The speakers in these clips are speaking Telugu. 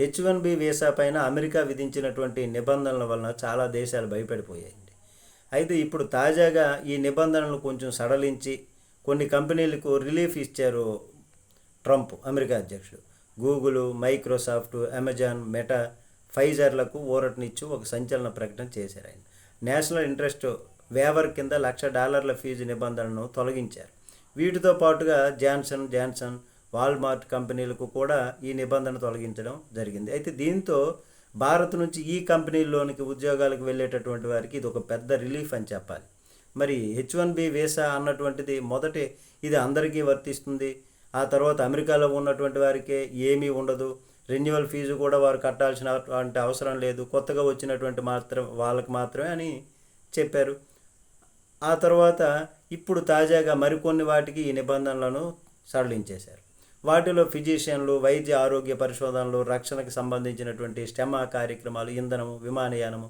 హెచ్ వన్ బి వీసా పైన అమెరికా విధించినటువంటి నిబంధనల వలన చాలా దేశాలు భయపడిపోయాయండి. అయితే ఇప్పుడు తాజాగా ఈ నిబంధనలు కొంచెం సడలించి కొన్ని కంపెనీలకు రిలీఫ్ ఇచ్చారు ట్రంప్ అమెరికా అధ్యక్షుడు. గూగుల్ మైక్రోసాఫ్ట్ అమెజాన్ మెటా ఫైజర్లకు ఊరటనిచ్చి ఒక సంచలన ప్రకటన చేశారు ఆయన. నేషనల్ ఇంట్రెస్ట్ వేవర్ కింద లక్ష డాలర్ల ఫీజు నిబంధనను తొలగించారు. వీటితో పాటుగా జాన్సన్ జాన్సన్ వాల్మార్ట్ కంపెనీలకు కూడా ఈ నిబంధన తొలగించడం జరిగింది. అయితే దీంతో భారత్ నుంచి ఈ కంపెనీల్లోనికి ఉద్యోగాలకు వెళ్ళేటటువంటి వారికి ఇది ఒక పెద్ద రిలీఫ్ అని చెప్పాలి. మరి హెచ్ వన్ బి వీసా అన్నటువంటిది మొదటి ఇది అందరికీ వర్తిస్తుంది. ఆ తర్వాత అమెరికాలో ఉన్నటువంటి వారికి ఏమీ ఉండదు. రెన్యువల్ ఫీజు కూడా వారు కట్టాల్సినటువంటి అవసరం లేదు. కొత్తగా వచ్చినటువంటి మాత్రం వాళ్ళకి మాత్రమే అని చెప్పారు. ఆ తర్వాత ఇప్పుడు తాజాగా మరికొన్ని వాటికి ఈ నిబంధనలను సడలించేశారు. వాటిలో ఫిజిషియన్లు వైద్య ఆరోగ్య పరిశోధనలు రక్షణకు సంబంధించినటువంటి స్టెమా కార్యక్రమాలు ఇంధనము విమానయానము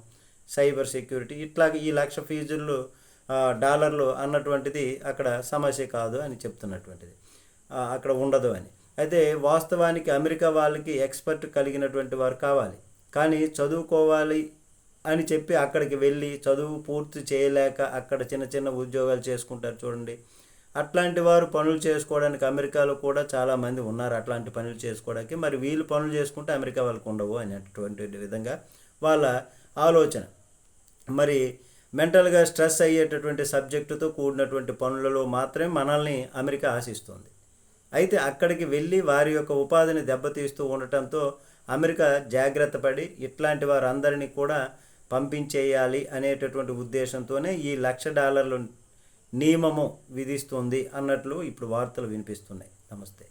సైబర్ సెక్యూరిటీ ఇట్లా ఈ లక్ష ఫీజులు డాలర్లు అన్నటువంటిది అక్కడ సమస్య కాదు అని చెప్తున్నటువంటిది. అక్కడ ఉండదు అని. అయితే వాస్తవానికి అమెరికా వాళ్ళకి ఎక్స్పర్ట్ కలిగినటువంటి వారు కావాలి. కానీ చదువుకోవాలి అని చెప్పి అక్కడికి వెళ్ళి చదువు పూర్తి చేయలేక అక్కడ చిన్న చిన్న ఉద్యోగాలు చేసుకుంటారు చూడండి. అట్లాంటి వారు పనులు చేసుకోవడానికి అమెరికాలో కూడా చాలామంది ఉన్నారు అట్లాంటి పనులు చేసుకోవడానికి. మరి వీళ్ళు పనులు చేసుకుంటే అమెరికా వాళ్ళకు ఉండవు అనేటువంటి విధంగా వాళ్ళ ఆలోచన. మరి మెంటల్గా స్ట్రెస్ అయ్యేటటువంటి సబ్జెక్టుతో కూడినటువంటి పనులలో మాత్రమే మనల్ని అమెరికా ఆశిస్తుంది. అయితే అక్కడికి వెళ్ళి వారి యొక్క ఉపాధిని దెబ్బతీస్తూ ఉండటంతో అమెరికా జాగ్రత్త పడి ఇట్లాంటి వారందరినీ కూడా పంపించేయాలి అనేటటువంటి ఉద్దేశంతోనే ఈ లక్ష డాలర్లు నియమము విధిస్తుంది అన్నట్లు ఇప్పుడు వార్తలు వినిపిస్తున్నాయి. నమస్తే.